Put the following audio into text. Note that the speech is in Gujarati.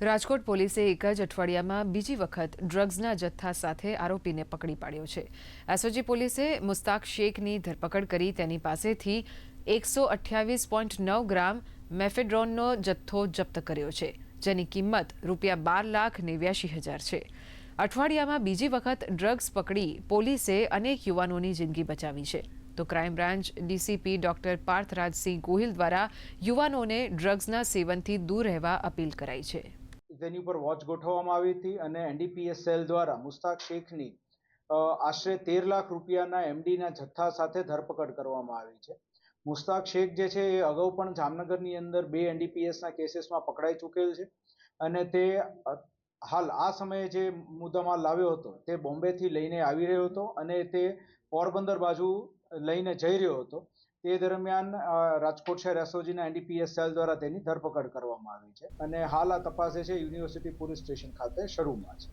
રાજકોટ પોલીસે એક જ અઠવાડિયામાં બીજી વખત ડ્રગ્સના જથ્થા સાથે આરોપીને પકડી પાડ્યો છે. એસઓજી પોલીસે મુસ્તાક શેખની ધરપકડ કરી તેની પાસેથી એકસો અઠ્યાવીસ પોઈન્ટ નવ ગ્રામ મેફેડ્રોનનો જથ્થો જપ્ત કર્યો છે, જેની કિંમત રૂપિયા બાર લાખ નેવ્યાશી હજાર છે. અઠવાડિયામાં બીજી વખત ડ્રગ્સ પકડી પોલીસે અનેક યુવાનોની જિંદગી બચાવી છે. તો crime branch DCP doctor Parthrajsinh Gohil દ્વારા યુવાનોને ડ્રગ્સના સેવનથી દૂર રહેવા અપીલ કરાઈ છે. તેની ઉપર વોચ ગોઠવવામાં આવી હતી અને એનડીપીએસ સેલ દ્વારા મુસ્તાક શેખની આશરે તેર લાખ રૂપિયાના એમડીના જથ્થા સાથે ધરપકડ કરવામાં આવી છે. મુસ્તાક શેખ જે છે એ અગાઉ પણ જામનગરની અંદર બે એનડીપીએસના કેસીસમાં પકડાઈ ચૂકેલ છે અને તે હાલ આ સમયે જે મુદ્દામાં લાવ્યો હતો તે બોમ્બેથી લઈને આવી રહ્યો હતો અને તે પોરબંદર બાજુ લઈને જઈ રહ્યો હતો. તે દરમિયાન રાજકોટ શહેર એસઓજીના એનડીપીએસ સેલ દ્વારા તેની ધરપકડ કરવામાં આવી છે અને હાલ આ તપાસ છે યુનિવર્સિટી પોલીસ સ્ટેશન ખાતે શરૂમાં છે.